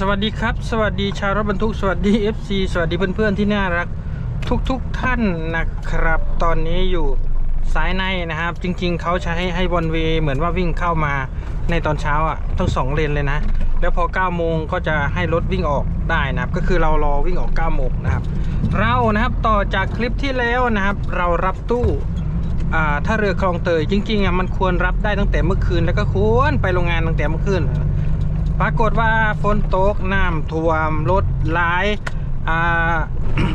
สวัสดีครับ สวัสดีชาวรถบรรทุก สวัสดี FC สวัสดีเพื่อนๆที่น่ารัก ทุกๆทท่านนะครับ ตอนนี้อยู่สายในนะครับ จริงๆ เขาใช้ให้วนเวเหมือนว่าวิ่งเข้ามาในตอนเช้าอะทั้งสองเลนเลยนะ แล้วพอ9โมงก็จะให้รถวิ่งออกได้นะครับ ก็คือเรารอวิ่งออก9โมงนะครับ เรานะครับต่อจากคลิปที่แล้วนะครับ เรารับตู้อ่าถ้าเรือคลองเตยจริงๆอะมันควรรับได้ตั้งแต่เมื่อคืนแล้วก็ควรไปโรงงานตั้งแต่เมื่อคืน ปรากฏว่าฝนตกน้ำท่วมรถหลายอ่า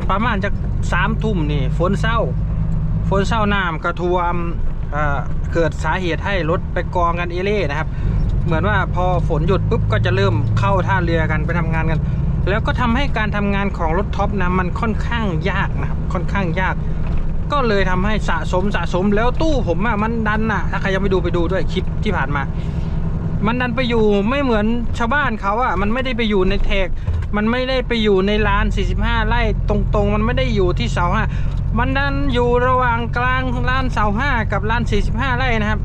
ประมาณจากสามทุ่มนี่ฝนเศร้า ฝนเศร้าน้ำกระท่วมเกิดสาเหตุให้รถไปกองกันเอเล่นะครับ เหมือนว่าพอฝนหยุดปุ๊บก็จะเริ่มเข้าท่าเรือกันไปทำงานกัน แล้วก็ทำให้การทำงานของรถท็อปนะมันค่อนข้างยากนะครับ ค่อนข้างยาก ก็เลยทำให้สะสมสะสมแล้วตู้ผมอะมันดันอะถ้าใครยังไม่ดูไปดูด้วยคลิปที่ผ่านมา มันดันไปอยู่ไม่เหมือนชาวบ้านเขาอะมันไม่ได้ไปอยู่ในเทกมันไม่ได้ไปอยู่ในลาน 45 ไร่ตรงๆ มันไม่ได้อยู่ที่เสาห้ามันดันอยู่ระหว่างกลางลานเสาห้ากับลาน 45 ไร่นะครับ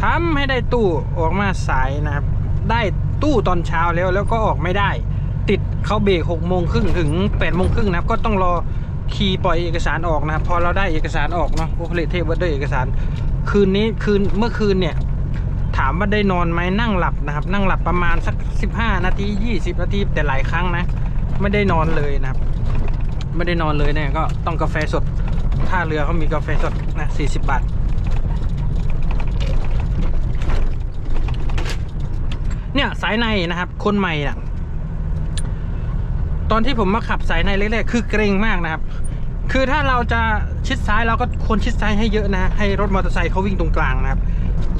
ทำให้ได้ตู้ออกมาสายนะครับ ได้ตู้ตอนเช้าแล้วแล้วก็ออกไม่ได้ ติดเขาเบรก6โมงครึ่งถึง8โมงครึ่งนะครับ ก็ต้องรอคีย์ปล่อยเอกสารออกนะครับพอเราได้เอกสารออกเนาะโอเคเทพว่าด้วยเอกสาร คืนนี้คืนเมื่อคืนเนี่ย ถามว่าได้นอนไหมนั่งหลับนะครับ นั่งหลับประมาณสัก 15 นาที 20 นาทีแต่หลายครั้งนะ ไม่ได้นอนเลยนะครับ ไม่ได้นอนเลยเนี่ยก็ต้องกาแฟสดท่าเรือเขามีกาแฟสดนะ40 บาทเนี่ยสายในนะครับ คนใหม่น่ะตอนที่ผมมาขับสายในแรกๆคือเกรงมากนะครับ คือถ้าเราจะชิดซ้ายเราก็ควรชิดซ้ายให้เยอะนะ ให้รถมอเตอร์ไซค์เขาวิ่งตรงกลางนะครับ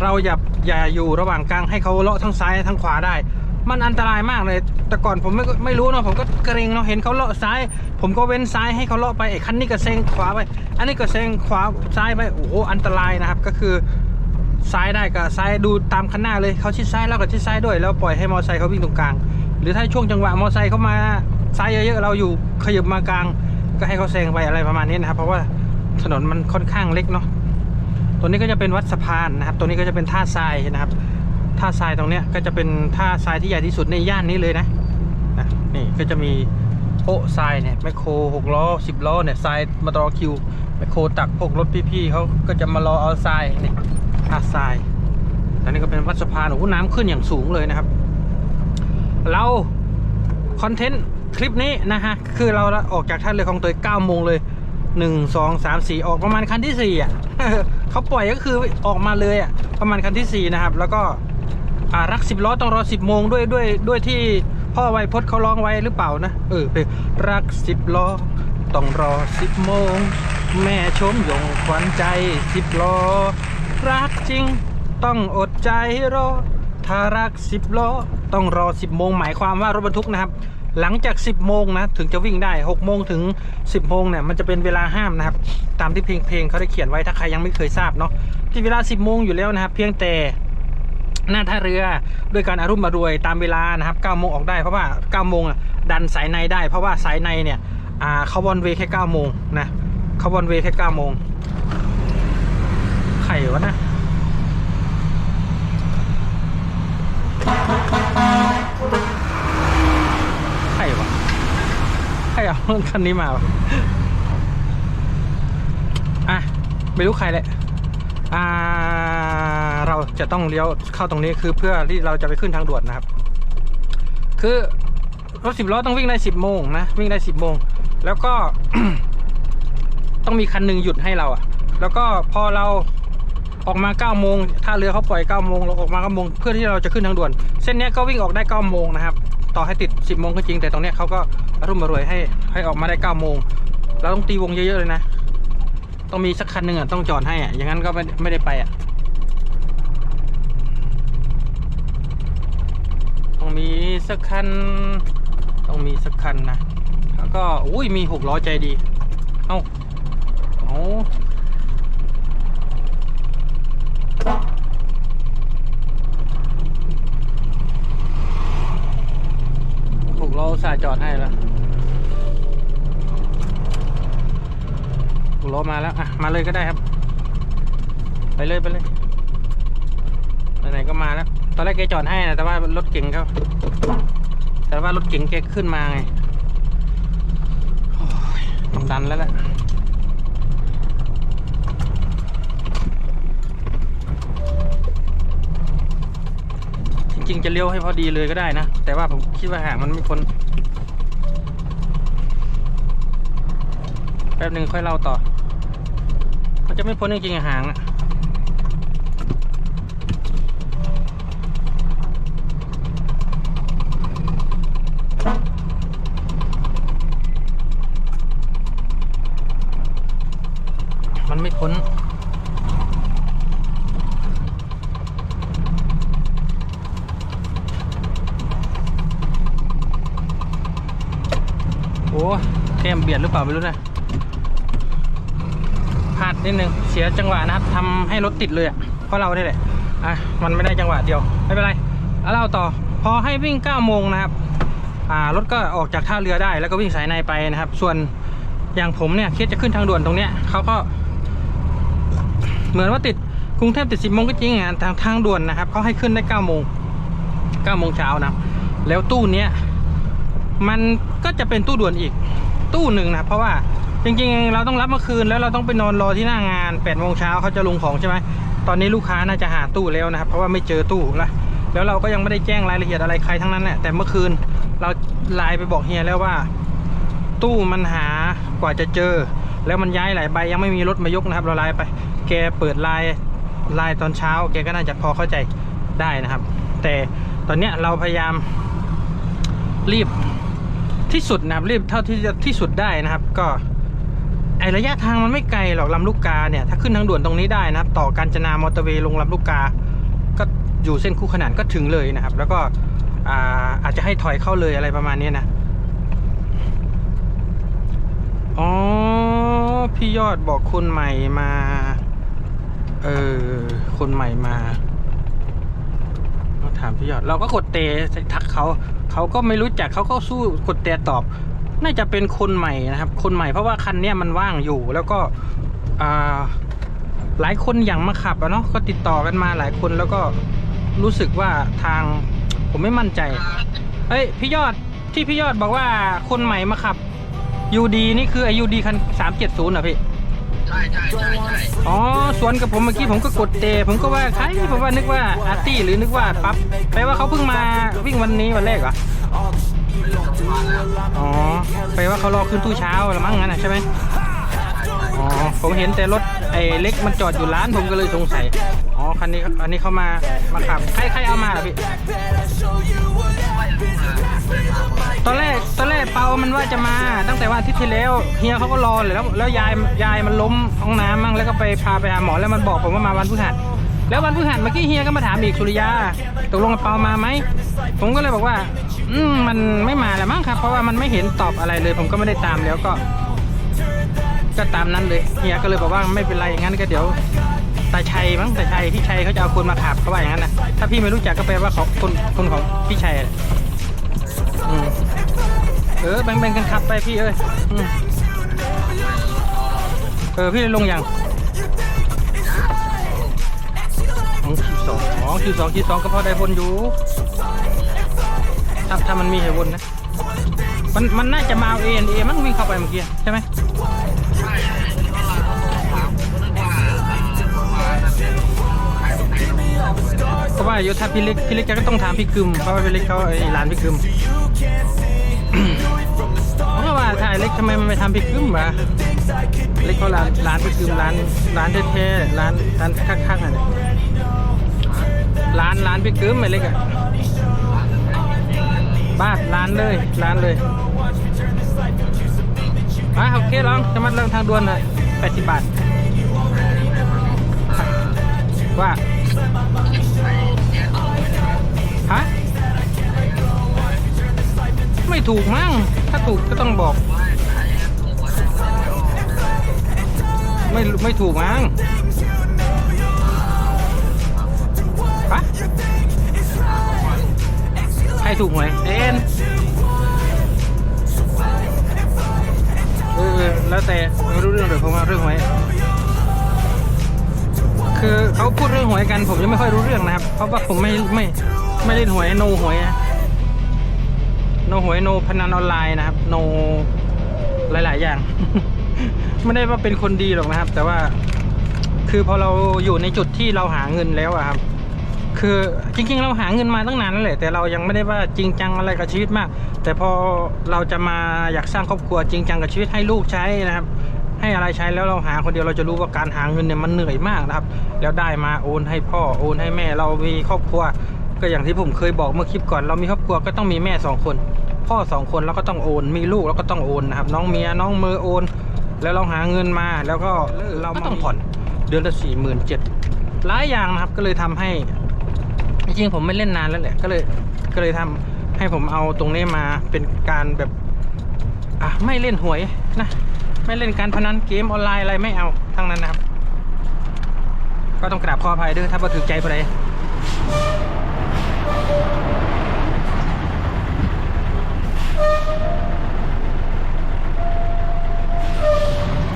เราอย่า อย่าอยู่ระหว่างกลางให้เขาเลาะทั้งซ้ายทั้งขวาได้ มันอันตรายมากเลย แต่ก่อนผมไม่ไม่รู้เนาะผมก็เกรงเนาะเห็นเขาเลาะซ้าย ผมก็เว้นซ้ายให้เขาเลาะไปไอ้คันนี้ก็เซงขวาไป อันนี้ก็เซงขวาซ้ายไปโอ้โหอันตรายนะครับ ก็คือซ้ายได้ก็ซ้ายดูตามคันหน้าเลยเขาชิดซ้ายเราก็ชิดซ้ายด้วย แล้วปล่อยให้มอเตอร์ไซค์เขาวิ่งตรงกลาง หรือถ้าช่วงจังหวะมอเตอร์ไซค์เขามาซ้ายเยอะๆเราอยู่ขยับมากลาง ก็ให้เขาแซงไปอะไรประมาณนี้นะครับ เพราะว่าถนนมันค่อนข้างเล็กเนาะ ตัวนี้ก็จะเป็นวัดสะพานนะครับ ตัวนี้ก็จะเป็นท่าทรายนะครับ ท่าทรายตรงเนี้ยก็จะเป็นท่าทรายที่ใหญ่ที่สุดในย่านนี้เลยนะนะนี่ก็จะมีโป๊ะทรายเนี่ยแมคโครหกล้อสิบล้อเนี่ยทรายมารอคิวแมคโครตักพวกรถพี่ๆเขาก็จะมารอเอาทรายนี่ท่าทรายแล้วนี่ก็เป็นวัดสะพานโอ้น้ำขึ้นอย่างสูงเลยนะครับ เราคอนเทนต์คลิปนี้นะฮะคือเราออกจากท่าเรือคลองเตย9โมงเลยหนึ่งสองสามสี่ออกประมาณคันที่สี่อะ เขาปล่อยก็คือออกมาเลยอะประมาณคันที่สี่นะครับ แล้วก็รักสิบล้อต้องรอสิบโมงด้วยด้วยด้วยที่พ่อไวยพจน์เขาร้องไว้หรือเปล่านะ เออเป็นรักสิบล้อต้องรอสิบโมง แม่ชมยงขวัญใจสิบล้อ รักจริงต้องอดใจรอ ถ้ารักสิบล้อต้องรอสิบโมงหมายความว่ารถบรรทุกนะครับ หลังจาก 10 โมงนะ ถึงจะวิ่งได้ 6 โมงถึง 10 โมงเนี่ย มันจะเป็นเวลาห้ามนะครับ ตามที่เพลงเพลงเขาได้เขียนไว้ ถ้าใครยังไม่เคยทราบเนาะ ที่เวลา 10 โมงอยู่แล้วนะครับ เพียงแต่หน้าท่าเรือด้วยการอารุ่มมารวยตามเวลานะครับ 9 โมงออกได้เพราะว่า 9 โมงดันสายในได้ เพราะว่าสายในเนี่ยเขาวอนเวแค่ 9 โมงนะเขาวอนเวแค่ 9 โมงใครวะนะ ใครวะ ใครเอารถคันนี้มาวะอะไม่รู้ใครเลยอ่าเราจะต้องเลี้ยวเข้าตรงนี้คือเพื่อที่เราจะไปขึ้นทางด่วนนะครับ คือรถสิบล้อต้องวิ่งได้สิบโมงนะวิ่งได้สิบโมง แล้วก็ ต้องมีคันหนึ่งหยุดให้เราอะแล้วก็พอเราออกมา9ก้าโมงท่าเรือเขาปล่อย9ก้าโมงเราออกมา9ก้าโมงเพื่อที่เราจะขึ้นทางด่วน เส้นนี้ก็วิ่งออกได้9ก้าโมงนะครับ ต่อให้ติด 10โมงก็จริง แต่ตรงเนี้ยเขาก็อรุ่มมารวยให้ให้ออกมาได้9โมงเราต้องตีวงเยอะๆเลยนะ ต้องมีสักคันหนึ่งอะต้องจอดให้อะอย่างนั้นก็ไม่ไม่ได้ไปอะต้องมีสักคันต้องมีสักคันนะแล้วก็อุ้ยมีหกล้อใจดีเอ้าเอาหกล้ออุตสาห์ จอดให้แล้วล้อมาแล้ว อะ มาเลยก็ได้ครับ ไปเลยไปเลยไหนๆก็มาแล้ว ตอนแรกแกจอดให้นะ แต่ว่ารถเก่งเขาแต่ว่ารถเก๋งแกขึ้นมาไงโอ้ยต้องดันแล้วแหละจริงๆจะเลี้ยวให้พอดีเลยก็ได้นะ แต่ว่าผมคิดว่าห่างมันไม่พ้น ป๊บหนึ่งค่อยเล่าต่อ มันจะไม่พ้นจริงๆหางอะมันไม่พ้นโอ้เทมเบียดหรือเปล่าไม่รู้นะพลาดนิดนึง เสียจังหวะนะครับทำให้รถติดเลยอะเพราะเราได้แหละอะมันไม่ได้จังหวะเดียวไม่เป็นไรเอาเล่าต่อพอให้วิ่ง9โมงนะครับอ่ารถก็ออกจากท่าเรือได้ แล้วก็วิ่งสายในไปนะครับ ส่วนอย่างผมเนี่ยคิดจะขึ้นทางด่วนตรงเนี้ยเขาก็ เหมือนว่าติดกรุงเทพติด 10โมงก็จริงอะทางทางด่วนนะครับเขาให้ขึ้นได้9โมง9โมงเช้านะครับแล้วตู้เนี้ยมันก็จะเป็นตู้ด่วนอีกตู้หนึ่งนะเพราะว่า จริงๆ เราต้องรับเมื่อคืนแล้วเราต้องไปนอนรอที่หน้างาน8โมงเช้าเขาจะลงของใช่ไหมตอนนี้ลูกค้าน่าจะหาตู้แล้วนะครับ เพราะว่าไม่เจอตู้ละแล้วเราก็ยังไม่ได้แจ้งรายละเอียดอะไรใครทั้งนั้นแหละแต่เมื่อคืนเราไลน์ไปบอกเฮียแล้วว่า ตู้มันหากว่าจะเจอ แล้วมันย้ายหลายใบยังไม่มีรถมายกนะครับ เราไลน์ไป แกเปิดไลน์ไลน์ตอนเช้าแกก็น่าจะพอเข้าใจได้นะครับ แต่ตอนเนี้ยเราพยายามรีบที่สุดนะครับรีบเท่าที่จะที่สุดได้นะครับ ก็ ไอระยะทางมันไม่ไกลหรอกลำลูกกาเนี่ยถ้าขึ้นทางด่วนตรงนี้ได้นะครับ ต่อกาญจนามอเตอร์เวย์ลงลำลูกกา ก็อยู่เส้นคู่ขนานก็ถึงเลยนะครับ แล้วก็อาอาจจะให้ถอยเข้าเลยอะไรประมาณนี้นะอ๋อพี่ยอดบอกคนใหม่มาเออคนใหม่มาเราถามพี่ยอด เราก็กดเตะทักเขา เขาก็ไม่รู้จักเขาก็สู้กดแต่ตอบ น่าจะเป็นคนใหม่นะครับ คนใหม่เพราะว่าคันเนี้ยมันว่างอยู่แล้วก็อ่าหลายคนอย่างมาขับอะเนาะก็ติดต่อกันมาหลายคนแล้วก็รู้สึกว่าทางผมไม่มั่นใจเฮ้ยพี่ยอดที่พี่ยอดบอกว่าคนใหม่มาขับยูดีนี่คือไอยูดีคันสามเจ็ดศูนย์อะพี่ใช่ใช่ใช่ใช่อ๋อสวนกับผมเมื่อกี้ผมก็กดเตะผมก็ว่าใครผมว่านึกว่าอาร์ตี้หรือนึกว่าปั๊บแปลว่าเขาเพิ่งมาวิ่งวันนี้วันแรกเหรอ อ๋อแปลว่าเขารอขึ้นตู้เช้าละมั้งงั้นนะใช่ไหมอ๋อผมเห็นแต่รถไอ้เล็กมันจอดอยู่ร้านผมก็เลยสงสัยอ๋อคันนี้อันนี้เขามามาขับใครใครเอามาล่ะพี่ตอนแรกตอนแรกเปามันว่าจะมาตั้งแต่ว่าอาทิตย์ที่แล้วเฮียเขาก็รอเลยแล้วแล้วยายยายมันล้มห้องน้ำมั่งแล้วก็ไปพาไปหาหมอแล้วมันบอกผมว่ามาวันพฤหัส แล้ววันพฤหัสเมื่อกี้เฮียก็มาถามอีกสุริยาตกลงกับเปามาไหมผมก็เลยบอกว่า อืมมันไม่มาแล้วมั้งครับ เพราะว่ามันไม่เห็นตอบอะไรเลย ผมก็ไม่ได้ตามแล้วก็ ก็ตามนั้นเลยเฮียก็เลยบอกว่าไม่เป็นไรงั้นก็เดี๋ยวตาชัยมั้งตาชัยพี่ชัยเขาจะเอาคนมาขับเขาว่าอย่างนั้นนะถ้าพี่ไม่รู้จักก็แปลว่าเขาคนคนของพี่ชัยอะอืมเออแบ่งๆกันขับไปพี่เอ้ยอืมเออพี่ลงอ๋อคิว สองอ๋อคิวสองคิวสองก็พอได้วนอยู่ถ้าถ้ามันมีให้วนนะ มันมันน่าจะมาเอ็นเอมั้งวิ่งเข้าไปเมื่อกี้ใช่ไหมใช่เพราะว่าโยธาพี่เล็กพี่เล็กแกก็ต้องถามพี่กึมเพราะว่าพี่เล็กเขาไอ้ร้านพี่กึมเพราะว่าถ่ายเล็กทำไมมันไม่ทำพี่กึมวะเล็กเขาร้านร้านพี่กึมร้านร้านเท่ๆร้านร้านข้างๆอะเนี่ย ร้านร้านพี่กึ้มไอ้เล็กอะบ้านร้านเลยร้านเลยมาโอเคลองจะมาเริ่มทางด่วนเลยแปดสิบบาท ว่าฮะไม่ถูกมั้งถ้าถูกก็ต้องบอก ไม่ไม่ถูกมั้ง ถูกหวยเอ็นเออแล้วแต่ไม่รู้เรื่องเลยผมว่าเรื่องหวยคือเขาพูดเรื่องหวยกันผมยังไม่ค่อยรู้เรื่องนะครับ เพราะว่าผมไม่ไม่ไม่เล่นหวยโนหวยอะโนโนหวยโนพนันออนไลน์นะครับโนหลาย ๆ อย่าง ไม่ได้ว่าเป็นคนดีหรอกนะครับ แต่ว่าคือพอเราอยู่ในจุดที่เราหาเงินแล้วอะครับ คือจริงๆเราหาเงินมาตั้งนานแล้วแหละแต่เรายังไม่ได้ว่าจริงจังอะไรกับชีวิตมาก แต่พอเราจะมาอยากสร้างครอบครัวจริงจังกับชีวิตให้ลูกใช้นะครับ ให้อะไรใช้แล้วเราหาคนเดียวเราจะรู้ว่าการหาเงินเนี่ยมันเหนื่อยมากนะครับ แล้วได้มาโอนให้พ่อโอนให้แม่เรามีครอบครัว ก็อย่างที่ผมเคยบอกเมื่อคลิปก่อนเรามีครอบครัวก็ต้องมีแม่สองคนพ่อสองคนแล้วก็ต้องโอน มีลูกแล้วก็ต้องโอนนะครับน้องเมียน้องมือโอน แล้วเราหาเงินมาแล้วก็เราก็ต้องผ่อนเดือนละสี่หมื่นเจ็ดหลายอย่างนะครับก็เลยทำให้ จริงๆผมไม่เล่นนานแล้วแหละก็เลยก็เลยทำให้ผมเอาตรงนี้มาเป็นการแบบอะไม่เล่นหวยนะไม่เล่นการพนันเกมออนไลน์อะไรไม่เอาทั้งนั้นนะครับ ก็ต้องกราบขออภัยด้วยถ้าบ่ถือใจผู้ใด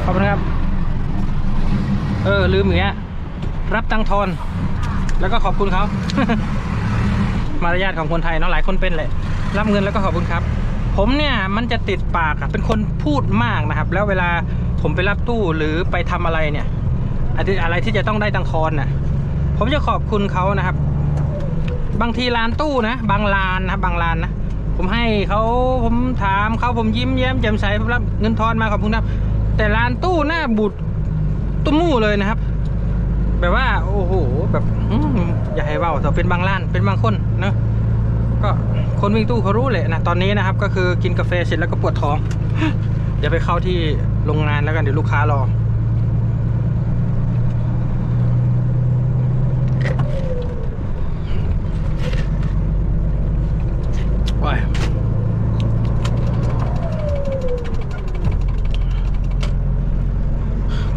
ขอบคุณครับ เออ ลืมอย่างเงี้ยรับตังค์ทอน แล้วก็ขอบคุณเขา มารยาทของคนไทยเนาะหลายคนเป็นแหละ รับเงินแล้วก็ขอบคุณครับ ผมเนี่ยมันจะติดปากอะเป็นคนพูดมากนะครับ แล้วเวลาผมไปรับตู้หรือไปทำอะไรเนี่ยอะไรที่จะต้องได้ตังค์ทอนน่ะ ผมจะขอบคุณเขานะครับ บางทีร้านตู้นะ บางร้านนะบางร้านนะผมให้เขาผมถามเขาผมยิ้มแย้มแจ่มใสผมรับเงินทอนมาขอบคุณครับ แต่ร้านตู้หน้าบุดตุ้มู่เลยนะครับ แบบว่า โอ้โหแบบอย่าให้เว่าแต่เป็นบางร้านเป็นบางคนเนอะก็คนวิ่งตู้เขารู้เลยนะตอนนี้นะครับ ก็คือกินกาแฟเสร็จแล้วก็ปวดท้องเดี๋ยวไปเข้าที่โรงงานแล้วกันเดี๋ยวลูกค้ารอโอ้ย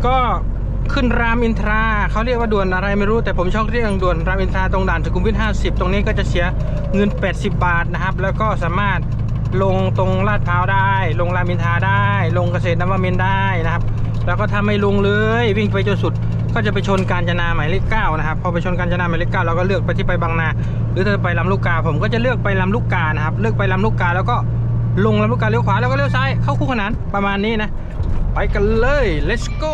ก็ ขึ้นรามอินทราเขาเรียกว่าด่วนอะไรไม่รู้แต่ผมชอบเรียกด่วนรามอินทราตรงด่านสุขุมวิท50 ตรงนี้ก็จะเสียเงิน 80 บาทนะครับ แล้วก็สามารถลงตรงลาดพร้าวได้ ลงรามอินทราได้ ลงเกษตรนวมินได้นะครับ แล้วก็ถ้าไม่ลงเลยวิ่งไปจนสุดก็จะไปชนกาญจนาหมายเลขเก้านะครับพอไปชนกาญจนาหมายเลขเก้าเราก็เลือกไปที่ไปบางนา หรือถ้าไปลำลูกกา ผมก็จะเลือกไปลำลูกกานะครับเลือกไปลำลูกกาแล้วก็ลงลำลูกกาเลี้ยวขวาแล้วก็เลี้ยวซ้ายเข้าคู่ขนานประมาณนี้นะ ไปกันเลย let's go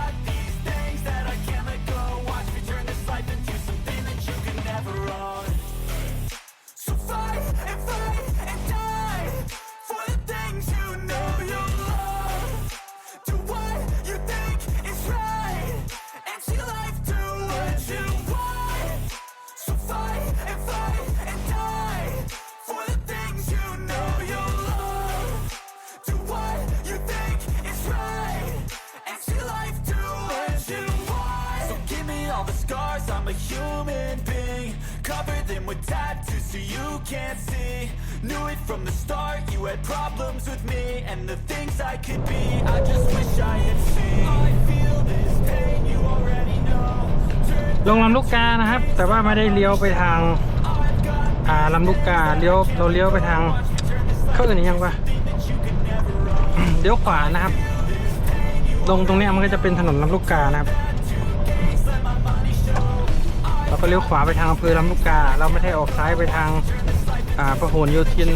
can't see. Knew it from the start, you had problems with me and the things I could be. I just wish I had seen. I feel this pain, you already know. Turn ลงลำลูกกานะครับ แต่ว่าไม่ได้เลี้ยวไปทาง I've got อ่าลำลูกกาเลี้ยวเราเลี้ยวไปทางเขาอื่นยังวะเลี้ยวขวานะครับ ลงตรงเนี้ยมันก็จะเป็นถนนลำลูกกานะครับเราก็เลี้ยวขวาไปทางอำเภอลำลูกกา เราไม่ได้ออกซ้ายไปทาง อ่าพหลโยธิน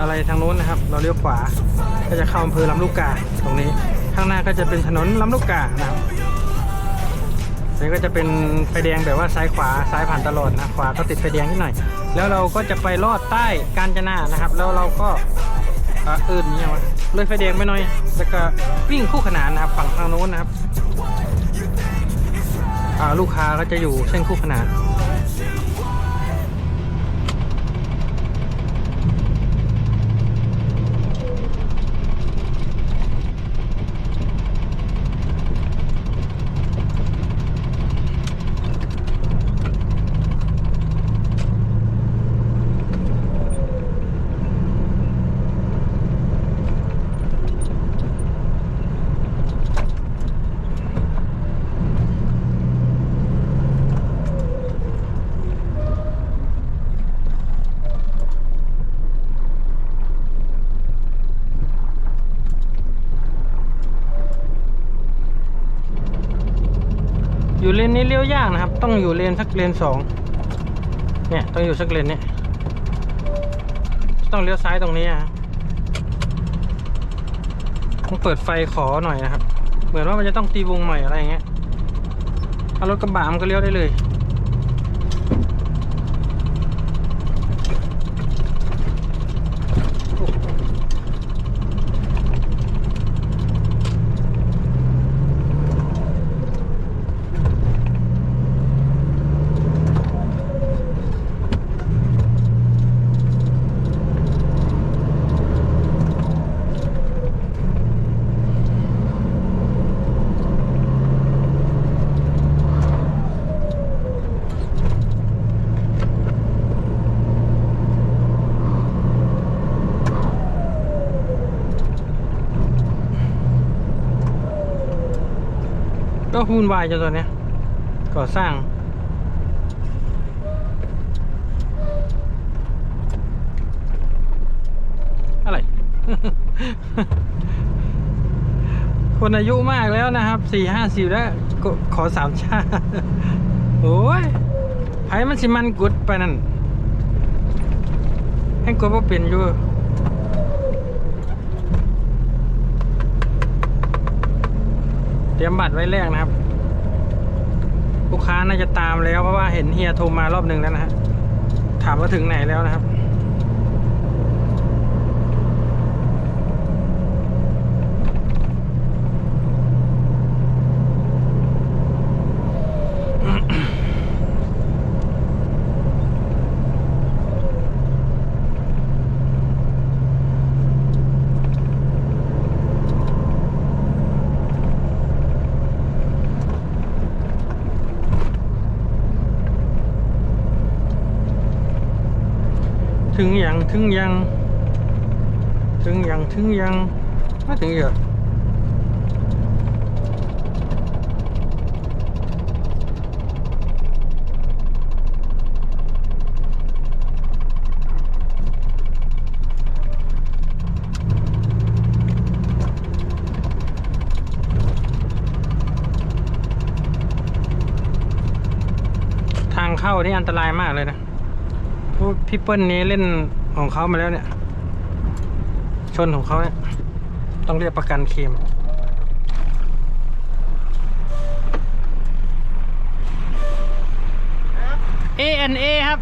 อะไรทางโน้นนะครับ เราเลี้ยวขวาก็จะเข้าอำเภอลำลูกกาตรงนี้ ข้างหน้าก็จะเป็นถนนลำลูกกานะครับนี่ก็จะเป็นไฟแดงแบบว่าซ้ายขวาซ้ายผ่านตลอดนะขวาก็ติดไฟแดงนิดหน่อย แล้วเราก็จะไปลอดใต้กาญจนานะครับ แล้วเราก็ออะเอิญเนี่ยวะเลยไฟแดงไปหน่อยแล้วก็วิ่งคู่ขนานนะครับฝั่งทางโน้นนะครับอ่าลูกค้าก็จะอยู่เส้นคู่ขนาน นนี้เลี้ยวยากนะครับ ต้องอยู่เลนสักเลนสองเนี่ยต้องอยู่สักเลนเนี่ยต้องเลี้ยวซ้ายตรงนี้อะต้องเปิดไฟขอหน่อยนะครับ เหมือนว่ามันจะต้องตีวงหน่อยอะไรเงี้ยเอารถกระบะมันก็เลี้ยวได้เลย วุ่นวายจนตอนเนี้ยก่อสร้างอะไร คนอายุมากแล้วนะครับสี่ห้าสิบแล้ว ขอสามชาโอ้ยไผมันสิมันกุดไปนั่นให้กดว่าเปลี่ยนอยู่เตรียมบัตรไว้แรกนะครับ ลูกค้าน่าจะตามแล้วเพราะว่าเห็นเฮียโทรมารอบหนึ่งแล้วนะฮะถามว่าถึงไหนแล้วนะครับ ถึงยังถึงยังถึงยังถึงยังไม่ถึงเหรอทางเข้านี่อันตรายมากเลยนะ พี่เปิ้ลนี้เล่นของเขามาแล้วเนี่ย ชนของเขาเนี่ย ต้องเรียกประกันเคลม A N A ครับ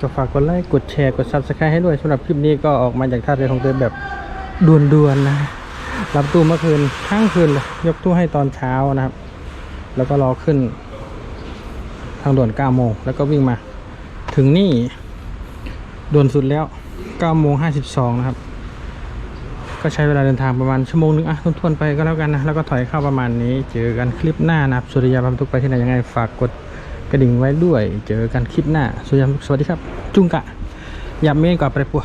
ก็ฝากกดไลค์กดแชร์กด subscribe ให้ด้วยสำหรับคลิปนี้ก็ออกมาจากท่าเรือของเตยแบบด่วนๆนะรับตู้เมื่อคืนทั้งคืนเลยยกตู้ให้ตอนเช้านะครับ แล้วก็รอขึ้น ทางด่วน9โมงแล้วก็วิ่งมา ถึงนี่ด่วนสุดแล้ว9โมง52นะครับ ก็ใช้เวลาเดินทางประมาณชั่วโมงนึงอะทวนๆไปก็แล้วกันนะ แล้วก็ถอยเข้าประมาณนี้ เจอกันคลิปหน้านะครับ สุริยาบรรทุกไปที่ไหนยังไงฝากกด กระดิ่งไว้ด้วย เจอกันคลิปหน้าสวัสดีครับ จุงกะยามเมนกว่าไปปัว